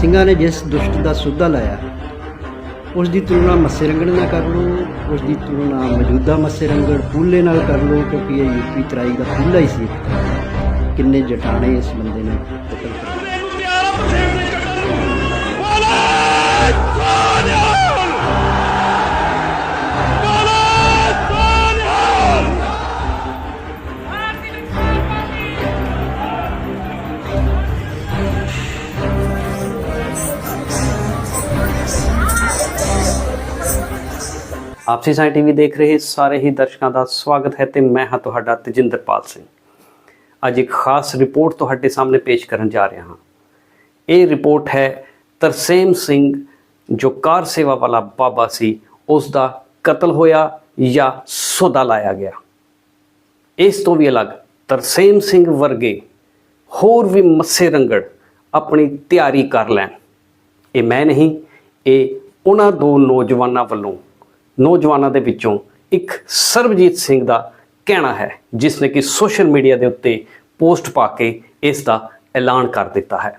ਸਿੰਘਾਂ ਨੇ ਜਿਸ ਦੁਸ਼ਟ ਦਾ ਸੁੱਧਾ ਲਾਇਆ, ਉਸ ਦੀ ਤੁਲਨਾ ਮੱਸੇ ਰੰਗੜ ਨਾਲ ਕਰ ਲਓ, ਉਸ ਦੀ ਤੁਲਨਾ ਮੌਜੂਦਾ ਮੱਸੇ ਰੰਗੜ ਪੂਲੇ ਨਾਲ ਕਰ ਲਓ, ਕਿਉਂਕਿ ਇਹ ਯੂਪੀ ਤਰਾਈ ਦਾ ਪੂਲਾ ਹੀ ਸੀ। ਕਿੰਨੇ ਜਟਾਣੇ ਇਸ ਬੰਦੇ ਨੇ। ਕਤਲ ਆਪਸੀ ਸਾਈ ਟੀਵੀ ਦੇਖ ਰਹੇ ਸਾਰੇ ਹੀ ਦਰਸ਼ਕਾਂ ਦਾ ਸਵਾਗਤ ਹੈ ਤੇ ਮੈਂ ਹਾਂ ਤੁਹਾਡਾ ਤਜਿੰਦਰਪਾਲ ਸਿੰਘ। ਅੱਜ ਇੱਕ ਖਾਸ ਰਿਪੋਰਟ ਤੁਹਾਡੇ ਸਾਹਮਣੇ ਪੇਸ਼ ਕਰਨ ਜਾ ਰਿਹਾ ਹਾਂ। ਇਹ ਰਿਪੋਰਟ ਹੈ ਤਰਸੇਮ ਸਿੰਘ, ਜੋ ਕਾਰ ਸੇਵਾ ਵਾਲਾ ਬਾਬਾ ਸੀ, ਉਸ ਦਾ ਕਤਲ ਹੋਇਆ ਜਾਂ ਸੌਦਾ ਲਾਇਆ ਗਿਆ। ਇਸ ਤੋਂ ਵੀ ਅਲੱਗ ਤਰਸੇਮ ਸਿੰਘ ਵਰਗੇ ਹੋਰ ਵੀ ਮੱਸੇ ਰੰਗੜ ਆਪਣੀ ਤਿਆਰੀ ਕਰ ਲੈਣ। ਇਹ ਮੈਂ ਨਹੀਂ, ਇਹ ਉਹਨਾਂ ਦੋ ਨੌਜਵਾਨਾਂ ਵੱਲੋਂ ਨੌਜਵਾਨਾਂ ਦੇ ਵਿੱਚੋਂ ਇੱਕ ਸਰਬਜੀਤ ਸਿੰਘ ਦਾ ਕਹਿਣਾ ਹੈ, ਜਿਸ ਨੇ ਕਿ ਸੋਸ਼ਲ ਮੀਡੀਆ ਦੇ ਉੱਤੇ ਪੋਸਟ ਪਾ ਕੇ ਇਸ ਦਾ ਐਲਾਨ ਕਰ ਦਿੱਤਾ ਹੈ।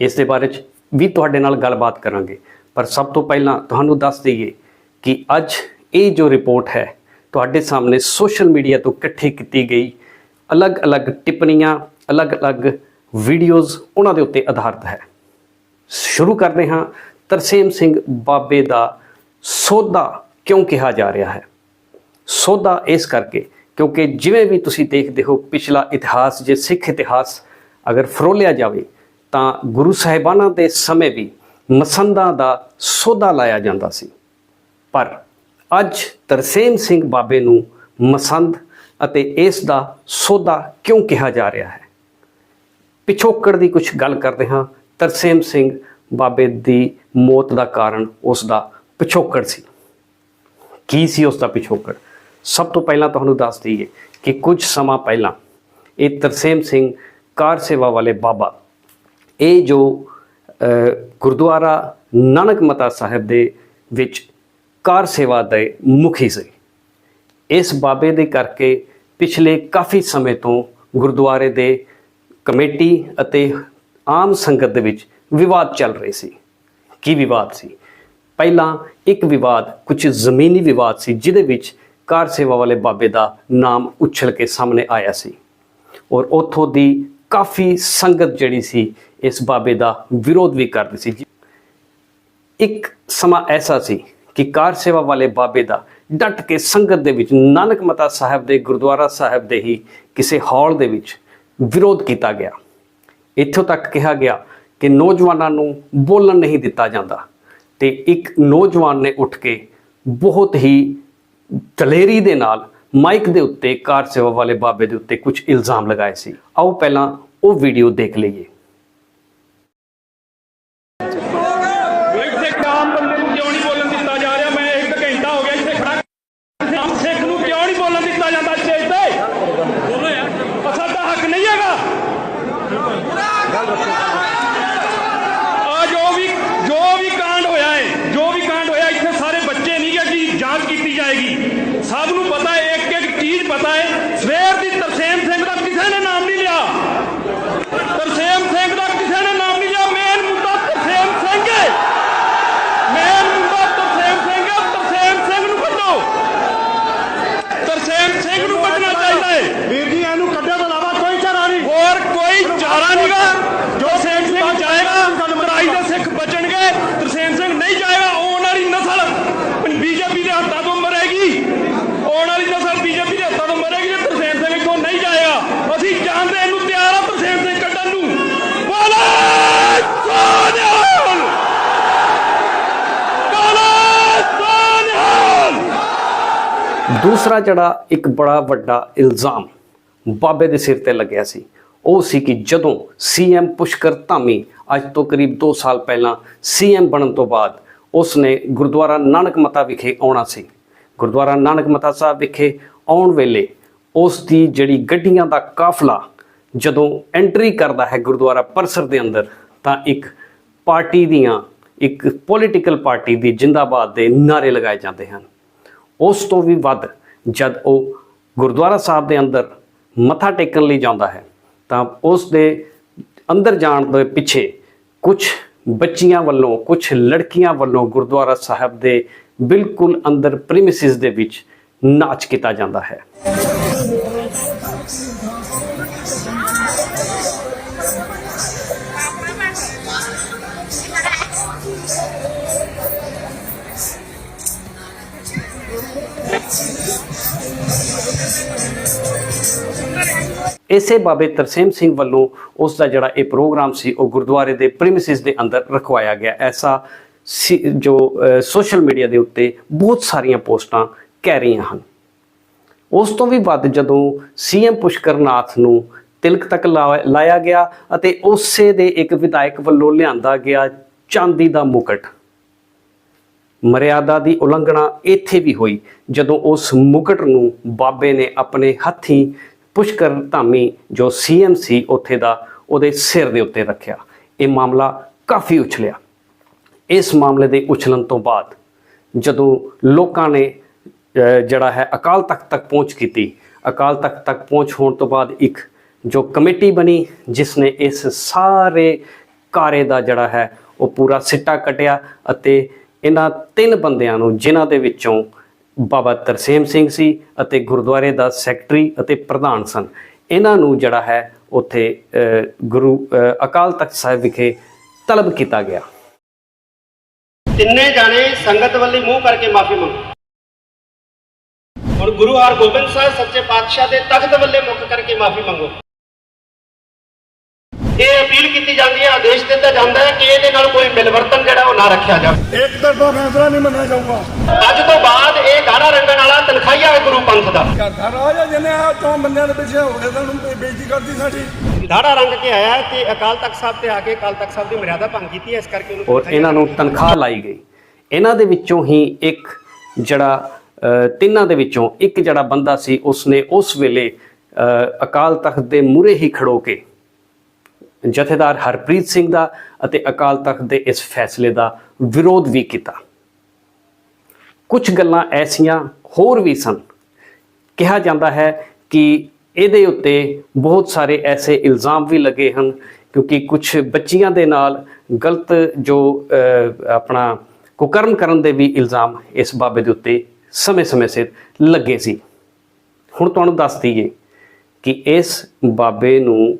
ਇਸ ਦੇ ਬਾਰੇ 'ਚ ਵੀ ਤੁਹਾਡੇ ਨਾਲ ਗੱਲਬਾਤ ਕਰਾਂਗੇ। ਪਰ ਸਭ ਤੋਂ ਪਹਿਲਾਂ ਤੁਹਾਨੂੰ ਦੱਸ ਦਈਏ ਕਿ ਅੱਜ ਇਹ ਜੋ ਰਿਪੋਰਟ ਹੈ, ਤੁਹਾਡੇ ਸਾਹਮਣੇ ਸੋਸ਼ਲ ਮੀਡੀਆ ਤੋਂ ਇਕੱਠੀ ਕੀਤੀ ਗਈ। ਅਲੱਗ-ਅਲੱਗ ਟਿੱਪਣੀਆਂ, ਅਲੱਗ-ਅਲੱਗ ਵੀਡੀਓਜ਼ ਉਹਨਾਂ ਦੇ ਉੱਤੇ ਆਧਾਰਿਤ ਹੈ। ਸ਼ੁਰੂ ਕਰਦੇ ਹਾਂ ਤਰਸੇਮ ਸਿੰਘ ਬਾਬੇ ਦਾ ਸੌਦਾ ਕਿਉਂ ਕਿਹਾ ਜਾ ਰਿਹਾ ਹੈ? ਸੌਦਾ ਇਸ ਕਰਕੇ ਕਿਉਂਕਿ ਜਿਵੇਂ ਵੀ ਤੁਸੀਂ ਦੇਖਦੇ ਹੋ, ਪਿਛਲਾ ਇਤਿਹਾਸ ਜੇ ਸਿੱਖ ਇਤਿਹਾਸ ਅਗਰ ਫਰੋਲਿਆ ਜਾਵੇ, ਤਾਂ ਗੁਰੂ ਸਾਹਿਬਾਨਾਂ ਦੇ ਸਮੇਂ ਵੀ ਮਸੰਦਾਂ ਦਾ ਸੌਦਾ ਲਾਇਆ ਜਾਂਦਾ ਸੀ। ਪਰ ਅੱਜ ਤਰਸੇਮ ਸਿੰਘ ਬਾਬੇ ਨੂੰ ਮਸੰਦ ਅਤੇ ਇਸ ਦਾ ਸੌਦਾ ਕਿਉਂ ਕਿਹਾ ਜਾ ਰਿਹਾ ਹੈ? ਪਿਛੋਕੜ ਦੀ ਕੁਝ ਗੱਲ ਕਰਦੇ ਹਾਂ। ਤਰਸੇਮ ਸਿੰਘ ਬਾਬੇ ਦੀ ਮੌਤ ਦਾ ਕਾਰਨ ਉਸ ਦਾ ਪਿਛੋਕੜ ਸੀ। ਕੀ ਸੀ ਉਸ ਦਾ ਪਿਛੋਕੜ? ਸਭ ਤੋਂ ਪਹਿਲਾਂ ਤੁਹਾਨੂੰ ਦੱਸ ਦਈਏ ਕਿ ਕੁਝ ਸਮਾਂ ਪਹਿਲਾਂ ਇਹ ਤਰਸੇਮ ਸਿੰਘ ਕਾਰ ਸੇਵਾ ਵਾਲੇ ਬਾਬਾ, ਇਹ ਜੋ ਗੁਰਦੁਆਰਾ ਨਾਨਕ ਮਤਾ ਸਾਹਿਬ ਦੇ ਵਿੱਚ ਕਾਰ ਸੇਵਾ ਦੇ ਮੁਖੀ ਸੀ। ਇਸ ਬਾਬੇ ਦੇ ਕਰਕੇ ਪਿਛਲੇ ਕਾਫੀ ਸਮੇਂ ਤੋਂ ਗੁਰਦੁਆਰੇ ਦੇ ਕਮੇਟੀ ਅਤੇ ਆਮ ਸੰਗਤ ਦੇ ਵਿੱਚ ਵਿਵਾਦ ਚੱਲ ਰਹੇ ਸੀ। ਕੀ ਵਿਵਾਦ ਸੀ? ਪਹਿਲਾਂ ਇੱਕ ਵਿਵਾਦ ਕੁਝ ਜ਼ਮੀਨੀ ਵਿਵਾਦ ਸੀ, ਜਿਹਦੇ ਵਿੱਚ ਕਾਰ ਸੇਵਾ ਵਾਲੇ ਬਾਬੇ ਦਾ ਨਾਮ ਉਛਲ ਕੇ ਸਾਹਮਣੇ ਆਇਆ ਸੀ। ਔਰ ਉੱਥੋਂ ਦੀ ਕਾਫੀ ਸੰਗਤ ਜਿਹੜੀ ਸੀ, ਇਸ ਬਾਬੇ ਦਾ ਵਿਰੋਧ ਵੀ ਕਰਦੀ ਸੀ। ਇੱਕ ਸਮਾਂ ਐਸਾ ਸੀ ਕਿ ਕਾਰ ਸੇਵਾ ਵਾਲੇ ਬਾਬੇ ਦਾ ਡਟ ਕੇ ਸੰਗਤ ਦੇ ਵਿੱਚ, ਨਾਨਕ ਮਤਾ ਸਾਹਿਬ ਦੇ, ਗੁਰਦੁਆਰਾ ਸਾਹਿਬ ਦੇ ਹੀ ਕਿਸੇ ਹਾਲ ਦੇ ਵਿੱਚ ਵਿਰੋਧ ਕੀਤਾ ਗਿਆ। ਇੱਥੋਂ ਤੱਕ ਕਿਹਾ ਗਿਆ ਕਿ ਨੌਜਵਾਨਾਂ ਨੂੰ ਬੋਲਣ ਨਹੀਂ ਦਿੱਤਾ ਜਾਂਦਾ। ਤੇ ਇੱਕ ਨੌਜਵਾਨ ਨੇ ਉੱਠ ਕੇ ਬਹੁਤ ਹੀ ਦਲੇਰੀ ਦੇ ਨਾਲ ਮਾਈਕ ਦੇ ਉੱਤੇ ਕਾਰ ਸੇਵਾ ਵਾਲੇ ਬਾਬੇ ਦੇ ਉੱਤੇ ਕੁਝ ਇਲਜ਼ਾਮ ਲਗਾਏ ਸੀ। ਆਓ ਪਹਿਲਾਂ ਉਹ ਵੀਡੀਓ ਦੇਖ ਲਈਏ। ਇੱਥੇ ਕਾਮ ਬੰਦੇ ਨੂੰ ਕਿਉਂ ਨਹੀਂ ਬੋਲਣ ਦਿੱਤਾ ਜਾ ਰਿਹਾ ਮੈਂ ਇੱਕ ਘੰਟਾ ਹੋ ਗਿਆ ਇੱਥੇ ਖੜਾ ਆਮ ਸਿੱਖ ਨੂੰ ਕਿਉਂ ਨਹੀਂ ਬੋਲਣ ਦਿੱਤਾ ਜਾਂਦਾ ਸਟੇਜ ਤੇ ਬੋਲੋ ਯਾਰ ਸਾਡਾ ਹੱਕ ਨਹੀਂ ਹੈਗਾ ਆ ਜੋ ਵੀ ਜੋ ਵੀ ਕਾਂਡ ਹੋਇਆ ਹੈ ਜੋ ਵੀ ਕਾਂਡ ਹੋਇਆ ਇੱਥੇ ਸਾਰੇ ਬੱਚੇ ਨਹੀਂ ਗੇ ਕਿ ਜਾਂਚ ਕੀਤੀ ਜਾਏਗੀ ਸਭ ਨੂੰ ਪਤਾ ਹੈ ਇੱਕ ਇੱਕ ਚੀਜ਼ ਪਤਾ ਹੈ ਸਵੇਰ ਦੀ ਤਰਸੇਮ ਸਿੰਘ ਦਾ ਕਿਸੇ ਨੇ ਨਾਮ ਨਹੀਂ ਲਿਆ ਤਰਸੇਮ ਸਿੰਘ ਦਾ ਕਿਸੇ ਨੇ ਨਾਮ ਨਹੀਂ ਲਿਆ ਮੇਨ ਮੁੱਦਾ ਤਰਸੇਮ ਸਿੰਘ ਹੈ ਮੇਨ ਮੁੱਦਾ ਤਰਸੇਮ ਸਿੰਘ ਹੈ ਤਰਸੇਮ ਸਿੰਘ ਨੂੰ ਕੱਢੋ ਤਰਸੇਮ ਸਿੰਘ ਨੂੰ ਕੱਢਣਾ ਚਾਹੀਦਾ ਹੈ ਵੀਰ ਜੀ ਇਹਨੂੰ ਕੱਢਿਆ ਤੋਂ ਇਲਾਵਾ ਕੋਈ ਚਾਰਾ ਨਹੀਂ ਹੋਰ ਕੋਈ ਚਾਰਾ ਨਹੀਂਗਾ ਜੋ ਸੇਮ ਸਿੰਘ ਜਾਏਗਾ ਲੜਾਈ ਦੇ ਸਿੱਖ ਬਚਣਗੇ ਤਰਸੇਮ ਸਿੰਘ ਨਹੀਂ ਜਾਏਗਾ ਆਉਣ ਵਾਲੀ ਨਸਲ ਬੀਜੇਪੀ ਦੇ ਹੱਥਾਂ ਤੋਂ ਮਰੇਗੀ ਆਉਣ ਵਾਲੀ ਨਸਲ ਬੀਜੇਪੀ ਦੇ ਹੱਥਾਂ ਤੋਂ ਮਰੇਗੀ ਜੇ ਤਰਸੇਮ ਸਿੰਘ ਇੱਥੋਂ ਨਹੀਂ ਜਾਏਗਾ ਅਸੀਂ ਜਾਣਦੇ ਇਹਨੂੰ ਤਿਆਰ ਆ ਤਰਸੇਮ ਸਿੰਘ ਕੱਢਣ ਨੂੰ ਬੋਲੇ ਸੋਨਿਆਲ ਬੋਲੇ ਸੋਨਿਆਲ ਦੂਸਰਾ ਜਿਹੜਾ ਇੱਕ ਬੜਾ ਵੱਡਾ ਇਲਜ਼ਾਮ ਬਾਬੇ ਦੇ ਸਿਰ ਤੇ ਲੱਗਿਆ ਸੀ, ਉਹ ਸੀ ਕਿ ਜਦੋਂ ਸੀਐਮ ਪੁਸ਼ਕਰ ਧਾਮੀ ਅੱਜ ਤੋਂ ਕਰੀਬ 2 ਸਾਲ ਪਹਿਲਾਂ ਸੀਐਮ ਬਣਨ ਤੋਂ ਬਾਅਦ ਉਸ ਨੇ ਗੁਰਦੁਆਰਾ ਨਾਨਕ ਮਤਾ ਵਿਖੇ ਆਉਣਾ ਸੀ। ਗੁਰਦੁਆਰਾ ਨਾਨਕ ਮਤਾ ਸਾਹਿਬ ਵਿਖੇ ਆਉਣ ਵੇਲੇ ਉਸ ਦੀ ਜਿਹੜੀ ਗੱਡੀਆਂ ਦਾ ਕਾਫਲਾ ਜਦੋਂ ਐਂਟਰੀ ਕਰਦਾ ਹੈ ਗੁਰਦੁਆਰਾ ਪਰਸਰ ਦੇ ਅੰਦਰ, ਤਾਂ ਇੱਕ ਪਾਰਟੀ ਦੀਆਂ, ਇੱਕ ਪੋਲੀਟੀਕਲ ਪਾਰਟੀ ਦੀ ਜਿੰਦਾਬਾਦ ਦੇ ਨਾਰੇ ਲਗਾਏ ਜਾਂਦੇ ਹਨ। ਉਸ ਤੋਂ ਵੀ ਵੱਧ ਜਦ ਉਹ ਗੁਰਦੁਆਰਾ ਸਾਹਿਬ ਦੇ ਅੰਦਰ ਮੱਥਾ ਟੇਕਣ ਲਈ ਜਾਂਦਾ ਹੈ, ਤਾਂ ਉਸ ਦੇ ਅੰਦਰ ਜਾਣ ਦੇ ਪਿੱਛੇ ਕੁਝ ਬੱਚੀਆਂ ਵੱਲੋਂ ਕੁਝ ਲੜਕੀਆਂ ਵੱਲੋਂ ਗੁਰਦੁਆਰਾ ਸਾਹਿਬ ਦੇ ਬਿਲਕੁਲ ਅੰਦਰ ਪ੍ਰੀਮਿਸਿਸ ਦੇ ਵਿੱਚ ਨਾਚ ਕੀਤਾ ਜਾਂਦਾ ਹੈ। ਇਸੇ ਬਾਬੇ ਤਰਸੇਮ ਸਿੰਘ ਵੱਲੋਂ ਉਸ ਦਾ ਜਿਹੜਾ ਇਹ ਪ੍ਰੋਗਰਾਮ ਸੀ, ਉਹ ਗੁਰਦੁਆਰੇ ਦੇ ਪ੍ਰੀਮਿਸਿਸ ਦੇ ਅੰਦਰ ਰਖਵਾਇਆ ਗਿਆ। ਐਸਾ ਜੋ ਸੋਸ਼ਲ ਮੀਡੀਆ ਦੇ ਉੱਤੇ ਬਹੁਤ ਸਾਰੀਆਂ ਪੋਸਟਾਂ ਕਹਿ ਰਹੀਆਂ ਹਨ। ਉਸ ਤੋਂ ਵੀ ਵੱਧ ਜਦੋਂ ਸੀਐਮ ਪੁਸ਼ਕਰਨਾਥ ਨੂੰ ਤਿਲਕ ਤੱਕ ਲਾ- ਲਾਇਆ ਗਿਆ ਅਤੇ ਉਸੇ ਦੇ ਇੱਕ ਵਿਧਾਇਕ ਵੱਲੋਂ ਲਿਆਂਦਾ ਗਿਆ ਚਾਂਦੀ ਦਾ ਮੁਕਟ। ਮਰਿਆਦਾ ਦੀ ਉਲੰਘਣਾ ਇੱਥੇ ਵੀ ਹੋਈ, ਜਦੋਂ ਉਸ ਮੁਕਟ ਨੂੰ ਬਾਬੇ ਨੇ ਆਪਣੇ ਹੱਥੀਂ ਪੁਸ਼ਕਰ ਧਾਮੀ ਜੋ ਸੀਐਮ ਸੀ ਉੱਥੇ ਦਾ ਉਹਦੇ ਸਿਰ ਦੇ ਉੱਤੇ ਰੱਖਿਆ। ਇਹ ਮਾਮਲਾ ਕਾਫੀ ਉਛਲਿਆ। ਇਸ ਮਾਮਲੇ ਦੇ ਉਛਲਣ ਤੋਂ ਬਾਅਦ ਜਦੋਂ ਲੋਕਾਂ ਨੇ ਜਿਹੜਾ ਹੈ ਅਕਾਲ ਤਖਤ ਤੱਕ ਪਹੁੰਚ ਕੀਤੀ, ਅਕਾਲ ਤਖਤ ਤੱਕ ਪਹੁੰਚ ਹੋਣ ਤੋਂ ਬਾਅਦ ਇੱਕ ਜੋ ਕਮੇਟੀ ਬਣੀ, ਜਿਸ ਨੇ ਇਸ ਸਾਰੇ ਕਾਰੇ ਦਾ ਜਿਹੜਾ ਹੈ ਉਹ ਪੂਰਾ ਸਿੱਟਾ ਕਟਿਆ ਅਤੇ ਇਹਨਾਂ ਤਿੰਨ ਬੰਦਿਆਂ ਨੂੰ ਜਿਨ੍ਹਾਂ ਦੇ ਵਿੱਚੋਂ ਬਾਬਾ ਤਰਸੇਮ ਸਿੰਘ ਸੀ ਅਤੇ ਗੁਰਦੁਆਰੇ ਦਾ ਸੈਕਟਰੀ ਅਤੇ ਪ੍ਰਧਾਨ ਸਨ। ਇਹਨਾਂ ਨੂੰ ਜਿਹੜਾ ਹੈ ਉੱਥੇ ਗੁਰੂ ਅਕਾਲ ਤਖਤ ਸਾਹਿਬ ਵਿਖੇ ਤਲਬ ਕੀਤਾ ਗਿਆ। ਤਿੰਨੇ ਜਾਣੇ ਸੰਗਤ ਵੱਲੀ ਮੂੰਹ ਕਰਕੇ ਮਾਫੀ ਮੰਗੋ ਹੁਣ ਗੁਰੂ ਹਰਗੋਬਿੰਦ ਸਾਹਿਬ ਸੱਚੇ ਪਾਤਸ਼ਾਹ ਦੇ ਤਖਤ ਵੱਲੇ ਮੁੱਖ ਕਰਕੇ ਮਾਫੀ ਮੰਗੋ। ਇਹ ਅਪੀਲ ਕੀਤੀ ਜਾਂਦੀ ਹੈ ਆਦੇਸ਼ ਦਿੱਤਾ ਜਾਂਦਾ ਹੈ ਕਿ ਇਹਦੇ ਨਾਲ ਕੋਈ ਮਿਲਵਰਤਨ ਜਿਹੜਾ ਉਹ ਨਾ ਰੱਖਿਆ ਜਾਵੇ। ਇੱਕ ਤਰਫਾ ਫੈਸਲਾ ਨਹੀਂ ਮੰਨਿਆ ਜਾਊਗਾ। ਅੱਜ ਤੋਂ ਬਾਅਦ ਇਹ ਗਾਣਾ ਰੰਗਣ ਵਾਲਾ ਤਨਖਾਹੀਆ ਹੈ ਗੁਰੂ ਪੰਥ ਦਾ। ਕਰਦਾ ਰਾਜਾ ਜਿਹਨੇ ਆ ਤੋਂ ਬੰਦਿਆਂ ਦੇ ਪਿੱਛੇ ਹੋ ਗਏ ਸਾਨੂੰ ਬੇ- ਬੇਇੱਜ਼ਤੀ ਕਰਦੀ ਸਾਡੀ। ਧਾੜਾ ਰੰਗ ਕੇ ਆਇਆ ਤੇ ਅਕਾਲ ਤਖਤ ਸਾਹਿਬ ਤੇ ਆ ਕੇ ਅਕਾਲ ਤਖਤ ਸਾਹਿਬ ਦੀ ਮਰਿਆਦਾ ਭੰਗ ਕੀਤੀ ਹੈ ਇਸ ਕਰਕੇ ਉਹਨੂੰ ਔਰ ਇਹਨਾਂ ਨੂੰ ਤਨਖਾਹ ਲਾਈ ਗਈ। ਇਹਨਾਂ ਦੇ ਵਿੱਚੋਂ ਹੀ ਇੱਕ ਜਿਹੜਾ ਤਿੰਨਾਂ ਦੇ ਵਿੱਚੋਂ ਇੱਕ ਜਿਹੜਾ ਬੰਦਾ ਸੀ ਉਸਨੇ ਉਸ ਵੇਲੇ ਅਹ, ਅਕਾਲ ਤਖਤ ਦੇ ਮੂਹਰੇ ਹੀ ਖੜੋ ਕੇ ਜਥੇਦਾਰ ਹਰਪ੍ਰੀਤ ਸਿੰਘ ਦਾ ਅਤੇ ਅਕਾਲ ਤਖਤ ਦੇ ਇਸ ਫੈਸਲੇ ਦਾ ਵਿਰੋਧ ਵੀ ਕੀਤਾ। ਕੁਝ ਗੱਲਾਂ ਐਸੀਆਂ ਹੋਰ ਵੀ ਸਨ। ਕਿਹਾ ਜਾਂਦਾ ਹੈ ਕਿ ਇਹਦੇ ਉੱਤੇ ਬਹੁਤ ਸਾਰੇ ਐਸੇ ਇਲਜ਼ਾਮ ਵੀ ਲੱਗੇ ਹਨ, ਕਿਉਂਕਿ ਕੁਝ ਬੱਚੀਆਂ ਦੇ ਨਾਲ ਗਲਤ ਜੋ ਆਪਣਾ ਕੁਕਰਮ ਕਰਨ ਦੇ ਵੀ ਇਲਜ਼ਾਮ ਇਸ ਬਾਬੇ ਦੇ ਉੱਤੇ ਸਮੇਂ-ਸਮੇਂ ਸਿਰ ਲੱਗੇ ਸੀ। ਹੁਣ ਤੁਹਾਨੂੰ ਦੱਸ ਦਈਏ ਕਿ ਇਸ ਬਾਬੇ ਨੂੰ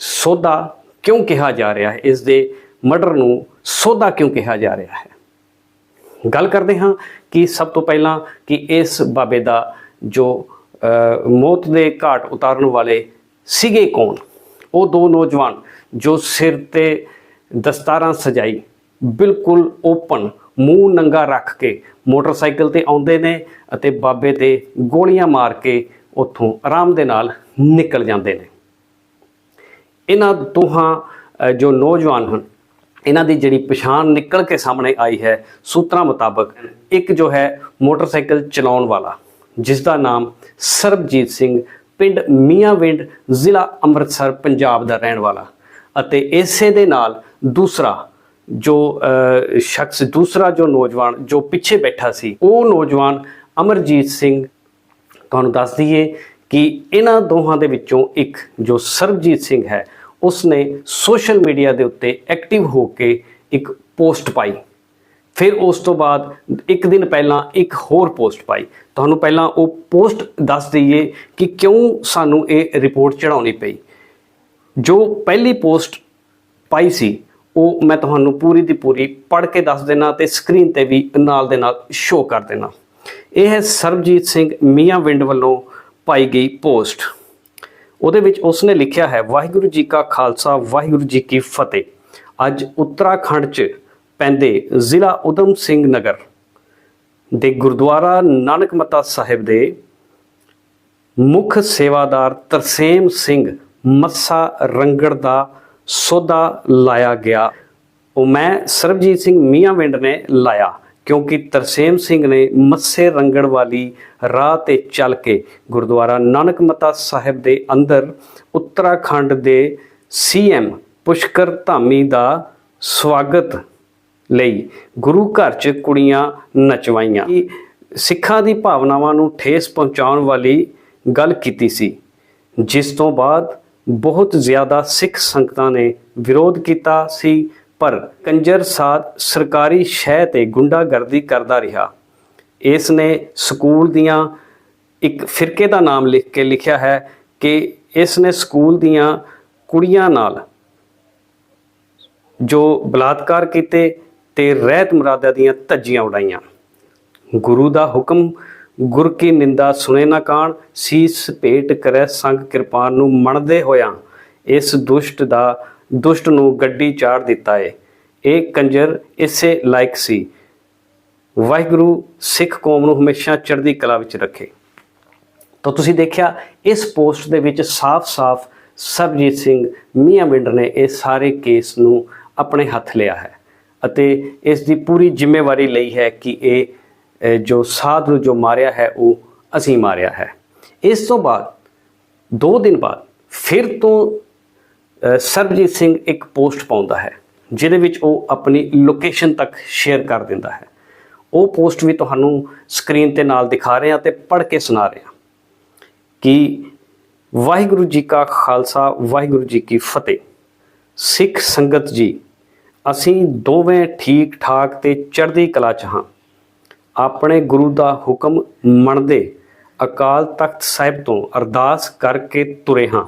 ਸੋਧਾ ਕਿਉਂ ਕਿਹਾ ਜਾ ਰਿਹਾ ਹੈ? ਇਸ ਦੇ ਮਰਡਰ ਨੂੰ ਸੋਧਾ ਕਿਉਂ ਕਿਹਾ ਜਾ ਰਿਹਾ ਹੈ? ਗੱਲ ਕਰਦੇ ਹਾਂ ਕਿ ਸਭ ਤੋਂ ਪਹਿਲਾਂ ਕਿ ਇਸ ਬਾਬੇ ਦਾ ਜੋ ਮੌਤ ਦੇ ਘਾਟ ਉਤਾਰਨ ਵਾਲੇ ਸੀਗੇ ਕੌਣ? ਉਹ ਦੋ ਨੌਜਵਾਨ ਜੋ ਸਿਰ ਤੇ ਦਸਤਾਰਾਂ ਸਜਾਈ, ਬਿਲਕੁਲ ਓਪਨ, ਮੂੰਹ ਨੰਗਾ ਰੱਖ ਕੇ ਮੋਟਰਸਾਈਕਲ ਤੇ ਆਉਂਦੇ ਨੇ ਅਤੇ ਬਾਬੇ ਤੇ ਗੋਲੀਆਂ ਮਾਰ ਕੇ ਉੱਥੋਂ ਆਰਾਮ ਦੇ ਨਾਲ ਨਿਕਲ ਜਾਂਦੇ ਨੇ। ਇਹਨਾਂ ਦੋਹਾਂ ਜੋ ਨੌਜਵਾਨ ਹਨ, ਇਹਨਾਂ ਦੀ ਜਿਹੜੀ ਪਛਾਣ ਨਿਕਲ ਕੇ ਸਾਹਮਣੇ ਆਈ ਹੈ, ਸੂਤਰਾਂ ਮੁਤਾਬਕ ਇੱਕ ਜੋ ਹੈ ਮੋਟਰਸਾਈਕਲ ਚਲਾਉਣ ਵਾਲਾ, ਜਿਸ ਦਾ ਨਾਮ ਸਰਬਜੀਤ ਸਿੰਘ, ਪਿੰਡ ਮੀਆਂਵਿੰਡ, ਜ਼ਿਲ੍ਹਾ ਅੰਮ੍ਰਿਤਸਰ, ਪੰਜਾਬ ਦਾ ਰਹਿਣ ਵਾਲਾ ਅਤੇ ਇਸੇ ਦੇ ਨਾਲ ਦੂਸਰਾ ਜੋ ਸ਼ਖਸ, ਦੂਸਰਾ ਜੋ ਨੌਜਵਾਨ ਜੋ ਪਿੱਛੇ ਬੈਠਾ ਸੀ, ਉਹ ਨੌਜਵਾਨ ਅਮਰਜੀਤ ਸਿੰਘ। ਤੁਹਾਨੂੰ ਦੱਸ ਦਈਏ ਕਿ ਇਹਨਾਂ ਦੋਹਾਂ ਦੇ ਵਿੱਚੋਂ ਇੱਕ ਜੋ ਸਰਬਜੀਤ ਸਿੰਘ ਹੈ ਉਸਨੇ ਸੋਸ਼ਲ ਮੀਡੀਆ ਦੇ ਉੱਤੇ ਐਕਟਿਵ ਹੋ ਕੇ ਇੱਕ ਪੋਸਟ ਪਾਈ। ਫਿਰ ਉਸ ਤੋਂ ਬਾਅਦ ਇੱਕ ਦਿਨ ਪਹਿਲਾਂ ਇੱਕ ਹੋਰ ਪੋਸਟ ਪਾਈ। ਤੁਹਾਨੂੰ ਪਹਿਲਾਂ ਉਹ ਪੋਸਟ ਦੱਸ ਦਈਏ ਕਿ ਕਿਉਂ ਸਾਨੂੰ ਇਹ ਰਿਪੋਰਟ ਚੜਾਉਣੀ ਪਈ। ਜੋ ਪਹਿਲੀ ਪੋਸਟ ਪਾਈ ਸੀ, ਉਹ ਮੈਂ ਤੁਹਾਨੂੰ ਪੂਰੀ ਦੀ ਪੂਰੀ ਪੜ੍ਹ ਕੇ ਦੱਸ ਦੇਣਾ ਤੇ ਸਕਰੀਨ ਤੇ ਵੀ ਨਾਲ ਦੇ ਨਾਲ ਸ਼ੋਅ ਕਰ ਦੇਣਾ ਇਹ ਹੈ ਸਰਬਜੀਤ ਸਿੰਘ ਮੀਆਂ ਵਿੰਡ ਵੱਲੋਂ ਪਾਈ ਗਈ ਪੋਸਟ। ਉਹਦੇ ਵਿੱਚ ਉਸਨੇ ਲਿਖਿਆ ਹੈ, ਵਾਹਿਗੁਰੂ ਜੀ ਕਾ ਖਾਲਸਾ, ਵਾਹਿਗੁਰੂ ਜੀ ਕੀ ਫਤਿਹ। ਅੱਜ ਉੱਤਰਾਖੰਡ 'ਚ ਪੈਂਦੇ ਜ਼ਿਲ੍ਹਾ ਉਦਮ ਸਿੰਘ ਨਗਰ ਦੇ ਗੁਰਦੁਆਰਾ ਨਾਨਕ ਮਤਾ ਸਾਹਿਬ ਦੇ ਮੁੱਖ ਸੇਵਾਦਾਰ ਤਰਸੇਮ ਸਿੰਘ ਮੱਸਾ ਰੰਗੜ ਦਾ ਸੌਦਾ ਲਾਇਆ ਗਿਆ। ਉਹ ਮੈਂ ਸਰਬਜੀਤ ਸਿੰਘ ਮੀਆਂਵਿੰਡ ਨੇ ਲਾਇਆ। ਕਿਉਂਕਿ ਤਰਸੇਮ ਸਿੰਘ ਨੇ ਮੱਸੇ ਰੰਗਣ ਵਾਲੀ ਰਾਹ ਤੇ ਚੱਲ ਕੇ ਗੁਰਦੁਆਰਾ ਨਾਨਕ ਮਤਾ ਸਾਹਿਬ ਦੇ ਅੰਦਰ ਉੱਤਰਾਖੰਡ ਦੇ ਸੀਐਮ ਪੁਸ਼ਕਰ ਧਾਮੀ ਦਾ ਸਵਾਗਤ ਲਈ ਗੁਰੂ ਘਰ 'ਚ ਕੁੜੀਆਂ ਨਚਵਾਈਆਂ। ਸਿੱਖਾਂ ਦੀ ਭਾਵਨਾਵਾਂ ਨੂੰ ਠੇਸ ਪਹੁੰਚਾਉਣ ਵਾਲੀ ਗੱਲ ਕੀਤੀ ਸੀ, ਜਿਸ ਤੋਂ ਬਾਅਦ ਬਹੁਤ ਜ਼ਿਆਦਾ ਸਿੱਖ ਸੰਗਤਾਂ ਨੇ ਵਿਰੋਧ ਕੀਤਾ ਸੀ ਪਰ ਕੰਜਰ ਸਾਧ ਸਰਕਾਰੀ ਸ਼ਹਿ ਤੇ ਗੁੰਡਾਗਰਦੀ ਕਰਦਾ ਰਿਹਾ। ਇਸ ਨੇ ਸਕੂਲ ਦੀਆਂ ਇੱਕ ਫਿਰਕੇ ਦਾ ਨਾਮ ਲਿਖ ਕੇ ਲਿਖਿਆ ਹੈ ਕਿ ਇਸ ਨੇ ਸਕੂਲ ਦੀਆਂ ਕੁੜੀਆਂ ਨਾਲ ਜੋ ਬਲਾਤਕਾਰ ਕੀਤੇ ਤੇ ਰਹਿਤ ਮੁਰਾਦਾ ਦੀਆਂ ਧੱਜੀਆਂ ਉਡਾਈਆਂ। ਗੁਰੂ ਦਾ ਹੁਕਮ, ਗੁਰ ਕੀ ਨਿੰਦਾ ਸੁਣੇ ਨਾ ਕਾਣ, ਸੀਸ ਭੇਟ ਕਰੈ ਸੰਗ ਕਿਰਪਾਨ ਨੂੰ ਮੰਨਦੇ ਹੋਇਆ ਇਸ ਦੁਸ਼ਟ ਦਾ ਦੁਸ਼ਟ ਨੂੰ ਗੱਡੀ ਚਾੜ ਦਿੱਤਾ ਏ। ਇਹ ਕੰਜਰ ਇਸੇ ਲਾਇਕ ਸੀ। ਵਾਹਿਗੁਰੂ ਸਿੱਖ ਕੌਮ ਨੂੰ ਹਮੇਸ਼ਾ ਚੜ੍ਹਦੀ ਕਲਾ ਵਿੱਚ ਰੱਖੇ। ਤਾਂ ਤੁਸੀਂ ਦੇਖਿਆ, ਇਸ ਪੋਸਟ ਦੇ ਵਿੱਚ ਸਾਫ਼-ਸਾਫ਼ ਸਰਬਜੀਤ ਸਿੰਘ ਮੀਆਂ ਬਿੰਡਰ ਨੇ ਇਹ ਸਾਰੇ ਕੇਸ ਨੂੰ ਆਪਣੇ ਹੱਥ ਲਿਆ ਹੈ ਅਤੇ ਇਸ ਦੀ ਪੂਰੀ ਜ਼ਿੰਮੇਵਾਰੀ ਲਈ ਹੈ ਕਿ ਇਹ ਜੋ ਸਾਧ ਨੂੰ ਜੋ ਮਾਰਿਆ ਹੈ, ਉਹ ਅਸੀਂ ਮਾਰਿਆ ਹੈ। ਇਸ ਤੋਂ ਬਾਅਦ 2 ਦਿਨ ਬਾਅਦ, ਫਿਰ ਤੋਂ ਸਰਬਜੀਤ ਸਿੰਘ ਇੱਕ ਪੋਸਟ ਪਾਉਂਦਾ ਹੈ, ਜਿਹਦੇ ਵਿੱਚ ਉਹ ਆਪਣੀ ਲੋਕੇਸ਼ਨ ਤੱਕ ਸ਼ੇਅਰ ਕਰ ਦਿੰਦਾ ਹੈ। ਉਹ ਪੋਸਟ ਵੀ ਤੁਹਾਨੂੰ ਸਕਰੀਨ ਤੇ ਨਾਲ ਦਿਖਾ ਰਹੇ ਹਾਂ ਤੇ ਪੜ੍ਹ ਕੇ ਸੁਣਾ ਰਹੇ ਹਾਂ ਕਿ ਵਾਹਿਗੁਰੂ ਜੀ ਕਾ ਖਾਲਸਾ, ਵਾਹਿਗੁਰੂ ਜੀ ਕੀ ਫਤਿਹ। ਸਿੱਖ ਸੰਗਤ ਜੀ, ਅਸੀਂ ਦੋਵੇਂ ਠੀਕ ਠਾਕ ਤੇ ਚੜ੍ਹਦੀ ਕਲਾ ਚ ਹਾਂ। ਆਪਣੇ ਗੁਰੂ ਦਾ ਹੁਕਮ ਮੰਨਦੇ ਅਕਾਲ ਤਖਤ ਸਾਹਿਬ ਤੋਂ ਅਰਦਾਸ ਕਰਕੇ ਤੁਰੇ ਹਾਂ।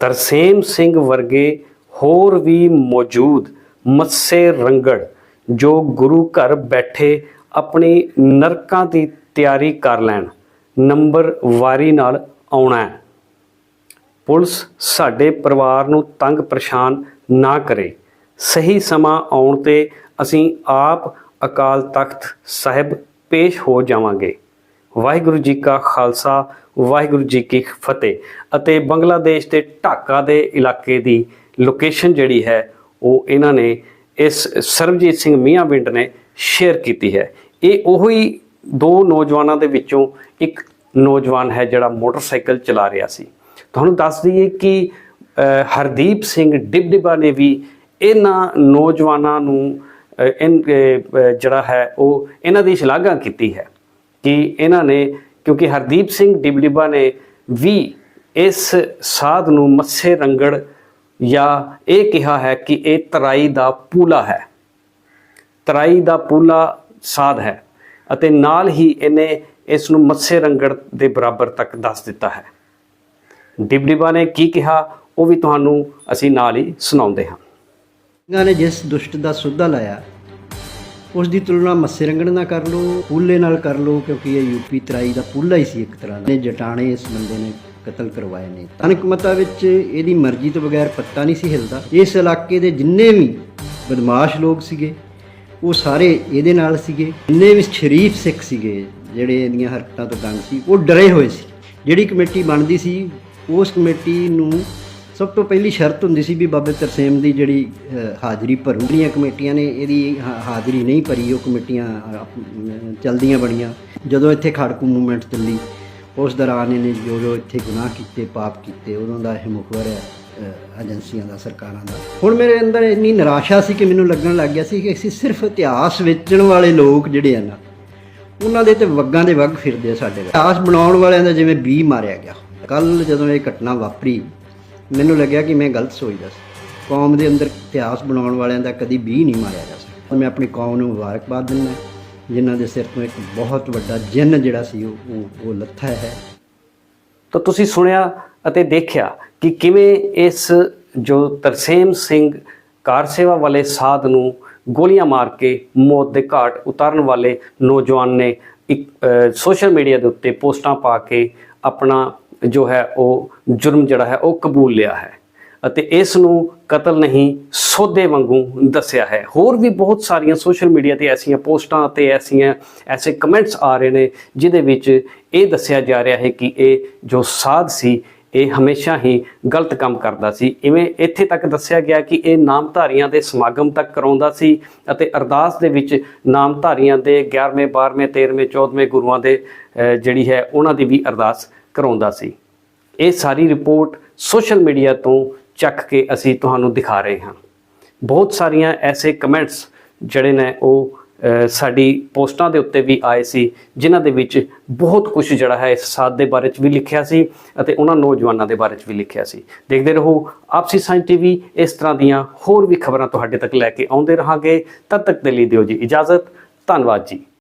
ਤਰਸੇਮ ਸਿੰਘ ਵਰਗੇ ਹੋਰ ਵੀ ਮੌਜੂਦ ਮੱਸੇ ਰੰਗੜ ਜੋ ਗੁਰੂ ਘਰ ਬੈਠੇ ਆਪਣੀ ਨਰਕਾਂ ਦੀ ਤਿਆਰੀ ਕਰ ਲੈਣ, ਨੰਬਰ ਵਾਰੀ ਨਾਲ ਆਉਣਾ ਹੈ। ਪੁਲਿਸ ਸਾਡੇ ਪਰਿਵਾਰ ਨੂੰ ਤੰਗ ਪਰੇਸ਼ਾਨ ਨਾ ਕਰੇ। ਸਹੀ ਸਮਾਂ ਆਉਣ ਤੇ ਅਸੀਂ ਆਪ ਅਕਾਲ ਤਖਤ ਸਾਹਿਬ ਪੇਸ਼ ਹੋ ਜਾਵਾਂਗੇ। ਵਾਹਿਗੁਰੂ ਜੀ ਕਾ ਖਾਲਸਾ ਵਾਹਿਗੁਰੂ ਜੀ ਕੀ ਫਤਿਹ। ਅਤੇ ਬੰਗਲਾਦੇਸ਼ ਦੇ ਢਾਕਾ ਦੇ ਇਲਾਕੇ ਦੀ ਲੋਕੇਸ਼ਨ ਜਿਹੜੀ ਹੈ ਉਹ ਇਹਨਾਂ ਨੇ ਇਸ ਸਰਬਜੀਤ ਸਿੰਘ ਮੀਆਂ ਬਿੰਡ ਨੇ ਸ਼ੇਅਰ ਕੀਤੀ ਹੈ। ਇਹ ਉਹੀ ਦੋ ਨੌਜਵਾਨਾਂ ਦੇ ਵਿੱਚੋਂ ਇੱਕ ਨੌਜਵਾਨ ਹੈ ਜਿਹੜਾ ਮੋਟਰਸਾਈਕਲ ਚਲਾ ਰਿਹਾ ਸੀ। ਤੁਹਾਨੂੰ ਦੱਸ ਦਈਏ ਕਿ ਹਰਦੀਪ ਸਿੰਘ ਡਿਬਡਿਬਾ ਨੇ ਵੀ ਇਹਨਾਂ ਨੌਜਵਾਨਾਂ ਨੂੰ ਅ, ਜਿਹੜਾ ਹੈ ਉਹ ਇਹਨਾਂ ਦੀ ਸ਼ਲਾਘਾ ਕੀਤੀ ਹੈ। ਕਿ ਇਹਨਾਂ ਨੇ, ਕਿਉਂਕਿ ਹਰਦੀਪ ਸਿੰਘ ਡਿਬਡਿਬਾ ਨੇ ਵੀ ਇਸ ਸਾਧ ਨੂੰ ਮੱਸੇ ਰੰਗੜ ਜਾਂ ਇਹ ਕਿਹਾ ਹੈ ਕਿ ਇਹ ਤਰਾਈ ਦਾ ਪੂਲਾ ਹੈ। ਤਰਾਈ ਦਾ ਪੂਲਾ ਸਾਧ ਹੈ ਅਤੇ ਨਾਲ ਹੀ ਇਹਨੇ ਇਸ ਨੂੰ ਮੱਸੇ ਰੰਗੜ ਦੇ ਬਰਾਬਰ ਤੱਕ ਦੱਸ ਦਿੱਤਾ ਹੈ। ਡਿਬਡਿਬਾ ਨੇ ਕੀ ਕਿਹਾ, ਉਹ ਵੀ ਤੁਹਾਨੂੰ ਅਸੀਂ ਨਾਲ ਹੀ ਸੁਣਾਉਂਦੇ ਹਾਂ। ਸਿੰਘਾਂ ਨੇ ਜਿਸ ਦੁਸ਼ਟ ਦਾ ਸੁੱਧਾ ਲਾਇਆ ਉਸ ਦੀ ਤੁਲਨਾ ਮੱਸੇ ਰੰਗਣ ਨਾਲ ਕਰ ਲਓ, ਪੂਲੇ ਨਾਲ ਕਰ ਲਓ, ਕਿਉਂਕਿ ਇਹ ਯੂਪੀ ਤਰਾਈ ਦਾ ਪੂਲਾ ਹੀ ਸੀ ਇੱਕ ਤਰ੍ਹਾਂ ਦਾ। ਜਟਾਣੇ ਇਸ ਬੰਦੇ ਨੇ ਕਤਲ ਕਰਵਾਏ ਨੇ। ਤਨਕਮਤਾ ਵਿੱਚ ਇਹਦੀ ਮਰਜ਼ੀ ਤੋਂ ਬਗੈਰ ਪੱਤਾ ਨਹੀਂ ਸੀ ਹਿਲਦਾ। ਇਸ ਇਲਾਕੇ ਦੇ ਜਿੰਨੇ ਵੀ ਬਦਮਾਸ਼ ਲੋਕ ਸੀਗੇ, ਉਹ ਸਾਰੇ ਇਹਦੇ ਨਾਲ ਸੀਗੇ। ਜਿੰਨੇ ਵੀ ਸ਼ਰੀਫ ਸਿੱਖ ਸੀਗੇ, ਜਿਹੜੇ ਇਹਦੀਆਂ ਹਰਕਤਾਂ ਤੋਂ ਦੰਗ ਸੀ, ਉਹ ਡਰੇ ਹੋਏ ਸੀ। ਜਿਹੜੀ ਕਮੇਟੀ ਬਣਦੀ ਸੀ, ਉਸ ਕਮੇਟੀ ਨੂੰ ਸਭ ਤੋਂ ਪਹਿਲੀ ਸ਼ਰਤ ਹੁੰਦੀ ਸੀ ਵੀ ਬਾਬੇ ਤਰਸੇਮ ਦੀ ਜਿਹੜੀ ਹਾਜ਼ਰੀ ਭਰੂ ਜਿਹੜੀਆਂ ਕਮੇਟੀਆਂ ਨੇ ਇਹਦੀ ਹਾ- ਹਾਜ਼ਰੀ ਨਹੀਂ ਭਰੀ ਉਹ ਕਮੇਟੀਆਂ ਅ, ਚਲਦੀਆਂ ਬਣੀਆਂ। ਜਦੋਂ ਇੱਥੇ ਖੜਕੂ ਮੂਵਮੈਂਟ ਚੱਲੀ ਉਸ ਦੌਰਾਨ ਇਹਨੇ ਜੋ ਜੋ ਇੱਥੇ ਗੁਨਾਹ ਕੀਤੇ ਪਾਪ ਕੀਤੇ ਉਹਨਾਂ ਦਾ ਇਹ ਮੁਖਬਰ ਹੈ ਏਜੰਸੀਆਂ ਦਾ ਸਰਕਾਰਾਂ ਦਾ। ਹੁਣ ਮੇਰੇ ਅੰਦਰ ਇੰਨੀ ਨਿਰਾਸ਼ਾ ਸੀ ਕਿ ਮੈਨੂੰ ਲੱਗਣ ਲੱਗ ਗਿਆ ਸੀ ਕਿ ਅਸੀਂ ਸਿਰਫ ਇਤਿਹਾਸ ਵੇਚਣ ਵਾਲੇ ਲੋਕ ਜਿਹੜੇ ਆ ਨਾ ਉਹਨਾਂ ਦੇ ਤੇ ਵੱਗਾਂ ਦੇ ਵੱਗ ਫਿਰਦੇ ਆ ਸਾਡੇ ਇਤਿਹਾਸ ਬਣਾਉਣ ਵਾਲਿਆਂ ਦਾ ਜਿਵੇਂ ਬੀ ਮਾਰਿਆ ਗਿਆ। ਕੱਲ ਜਦੋਂ ਇਹ ਘਟਨਾ ਵਾਪਰੀ ਮੈਨੂੰ ਲੱਗਿਆ ਕਿ ਮੈਂ ਗਲਤ ਸੋਚਦਾ ਸੀ। ਕੌਮ ਦੇ ਅੰਦਰ ਇਤਿਹਾਸ ਬਣਾਉਣ ਵਾਲਿਆਂ ਦਾ ਕਦੀ ਵੀ ਨਹੀਂ ਮਾਰਿਆ ਜਾ ਸਕਦਾ ਮੈਂ ਆਪਣੀ ਕੌਮ ਨੂੰ ਮੁਬਾਰਕਬਾਦ ਦਿੰਦਾ ਜਿਨ੍ਹਾਂ ਦੇ ਸਿਰ ਤੋਂ ਇੱਕ ਬਹੁਤ ਵੱਡਾ ਜਿੰਨ ਜਿਹੜਾ ਸੀ ਉਹ- ਉਹ ਲੱਥਾ ਹੈ। ਤਾਂ ਤੁਸੀਂ ਸੁਣਿਆ ਅਤੇ ਦੇਖਿਆ ਕਿ ਕਿਵੇਂ ਇਸ ਜੋ ਤਰਸੇਮ ਸਿੰਘ ਕਾਰ ਸੇਵਾ ਵਾਲੇ ਸਾਧ ਨੂੰ ਗੋਲੀਆਂ ਮਾਰ ਕੇ ਮੌਤ ਦੇ ਘਾਟ ਉਤਾਰਨ ਵਾਲੇ ਨੌਜਵਾਨ ਨੇ ਇੱਕ ਸੋਸ਼ਲ ਮੀਡੀਆ ਦੇ ਉੱਤੇ ਪੋਸਟਾਂ ਪਾ ਕੇ ਆਪਣਾ ਜੋ ਹੈ ਉਹ ਜੁਰਮ ਜਿਹੜਾ ਹੈ ਉਹ ਕਬੂਲ ਲਿਆ ਹੈ ਅਤੇ ਇਸ ਨੂੰ ਕਤਲ ਨਹੀਂ ਸੌਦੇ ਵਾਂਗੂ ਦੱਸਿਆ ਹੈ। ਹੋਰ ਵੀ ਬਹੁਤ ਸਾਰੀਆਂ ਸੋਸ਼ਲ ਮੀਡੀਆ ਤੇ ਐਸੀਆਂ ਪੋਸਟਾਂ ਤੇ ਐਸੀਆਂ, ਐਸੇ ਕਮੈਂਟਸ ਆ ਰਹੇ ਨੇ, ਜਿਹਦੇ ਵਿੱਚ ਇਹ ਦੱਸਿਆ ਜਾ ਰਿਹਾ ਹੈ ਕਿ ਇਹ ਜੋ ਸਾਧ ਸੀ, ਇਹ ਹਮੇਸ਼ਾ ਹੀ ਗਲਤ ਕੰਮ ਕਰਦਾ ਸੀ। ਇਵੇਂ ਇੱਥੇ ਤੱਕ ਦੱਸਿਆ ਗਿਆ ਕਿ ਇਹ ਨਾਮਧਾਰੀਆਂ ਦੇ ਸਮਾਗਮ ਤੱਕ ਕਰਾਉਂਦਾ ਸੀ ਅਤੇ ਅਰਦਾਸ ਦੇ ਵਿੱਚ ਨਾਮਧਾਰੀਆਂ ਦੇ 11ਵੇਂ 12ਵੇਂ 13ਵੇਂ 14ਵੇਂ ਗੁਰੂਆਂ ਦੇ ਜਿਹੜੀ ਹੈ, ਉਹਨਾਂ ਦੀ ਵੀ ਅਰਦਾਸ ਕਰਾਉਂਦਾ ਸੀ। ਇਹ ਸਾਰੀ ਰਿਪੋਰਟ ਸੋਸ਼ਲ ਮੀਡੀਆ ਤੋਂ ਚੱਕ ਕੇ ਅਸੀਂ ਤੁਹਾਨੂੰ ਦਿਖਾ ਰਹੇ ਹਾਂ। ਬਹੁਤ ਸਾਰੀਆਂ ਐਸੇ ਕਮੈਂਟਸ ਜਿਹੜੇ ਨੇ ਉਹ ਸਾਡੀ ਪੋਸਟਾਂ ਦੇ ਉੱਤੇ ਵੀ ਆਏ ਸੀ, ਜਿਨ੍ਹਾਂ ਦੇ ਵਿੱਚ ਬਹੁਤ ਕੁਝ ਜਿਹੜਾ ਹੈ ਇਸ ਸਾਥ ਦੇ ਬਾਰੇ ਚ ਵੀ ਲਿਖਿਆ ਸੀ ਅਤੇ ਉਹਨਾਂ ਨੌਜਵਾਨਾਂ ਦੇ ਬਾਰੇ ਚ ਵੀ ਲਿਖਿਆ ਸੀ। ਦੇਖਦੇ ਰਹੋ, ਆਪਸੀ ਸਾਇੰਸ ਟੀਵੀ ਇਸ ਤਰ੍ਹਾਂ ਦੀਆਂ ਹੋਰ ਵੀ ਖਬਰਾਂ ਤੁਹਾਡੇ ਤੱਕ ਲੈ ਕੇ ਆਉਂਦੇ ਰਹਾਂਗੇ। ਤਦ ਤੱਕ ਦੇ ਲਈ ਦਿਓ ਜੀ ਇਜਾਜ਼ਤ। ਧੰਨਵਾਦ ਜੀ।